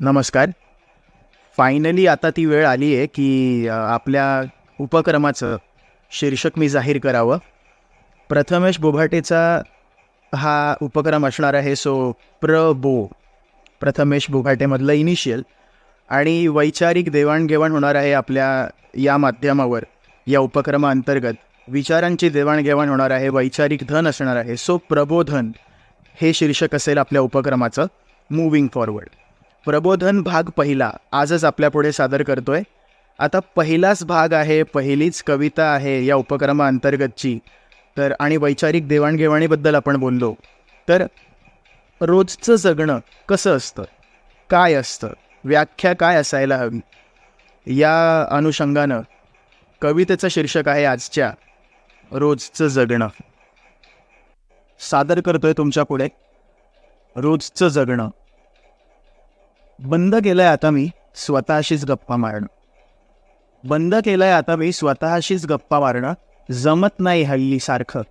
नमस्कार. फायनली आता ती वेळ आली आहे की अ, आपल्या उपक्रमाचं शीर्षक मी जाहीर करावं. प्रथमेश बोभाटेचा हा उपक्रम असणार आहे सो प्र बो. प्रथमेश बोभाटेमधलं इनिशियल आणि वैचारिक देवाणघेवाण होणार आहे आपल्या या माध्यमावर या उपक्रमाअंतर्गत. विचारांची देवाणघेवाण होणार आहे वैचारिक धन असणार आहे सो प्रबोधन हे शीर्षक असेल आपल्या उपक्रमाचं. मूविंग फॉरवर्ड प्रबोधन भाग पहिला. आजच आपल्यापुढे सादर करतोय. आता पहिलाच भाग आहे पहिलीच कविता आहे या उपक्रमाअंतर्गतची तर आणि वैचारिक देवाणघेवाणीबद्दल आपण बोललो. तर रोजचं जगणं कसं असतं? काय असतं? व्याख्या काय असायला हवी? या अनुषंगानं कवितेचं शीर्षक आहे आजच्या रोजचं जगणं. सादर करतोय तुमच्यापुढे. रोजचं जगणं. बंद केलंय आता मी स्वतःशीच गप्पा मारणं. बंद केलंय आता मी स्वतःशीच गप्पा मारणं. जमत नाही हल्ली सारखं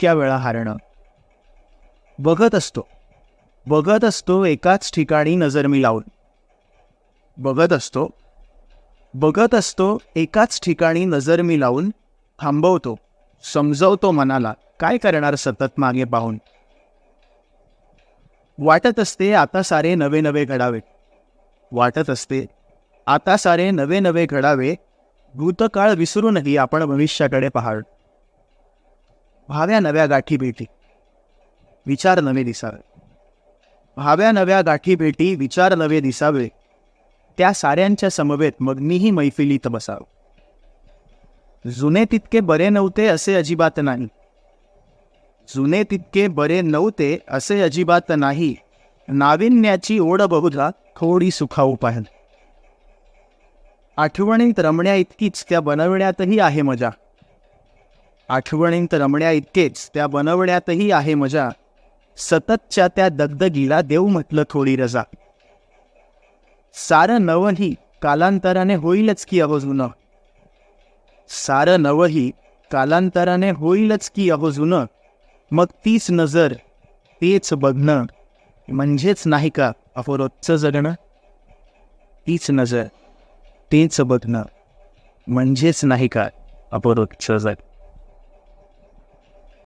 त्या वेळा हारणं. बघत असतो. बघत असतो एकाच ठिकाणी नजर मी लावून. बघत असतो. बघत असतो एकाच ठिकाणी नजर मी लावून. थांबवतो. समजवतो मनाला काय करणार सतत मागे पाहून. वाटत असते आता सारे नवे नवे घडावेत वाटत असते. आता सारे नवे नवे घडावे भूतकाळ विसरूनही आपण भविष्याकडे पाहाड भाव्या नव्या गाठी भेटी. विचार नवे दिसावे. भाव्या नव्या गाठी भेटी विचार नवे दिसावे. त्या साऱ्यांच्या समवेत मग मीही मैफिलीत बसाव. जुने तितके बरे नव्हते असे अजिबात नाही. जुने तितके बरे नव्हते असे अजिबात नाही. नाविन्याची ओढ बहुधा थोडी सुखाऊ पाहिल आठवणीत रमण्या इतकीच त्या बनवण्यातही आहे मजा. आठवणीत रमण्या इतकेच त्या बनवण्यातही आहे मजा. सततच्या त्या दगदगीला देऊ म्हटलं थोडी रजा. सारं नवही कालांतराने होईलच की अहो जुनं. सारं नवही कालांतराने होईलच की अहो जुनं. मग तीच नजर तेच बघणं म्हणजेच नाही का? अहो रोजचं जगणं तीच नजर तेच बघणं म्हणजेच नाही का अहो रोजचं जग?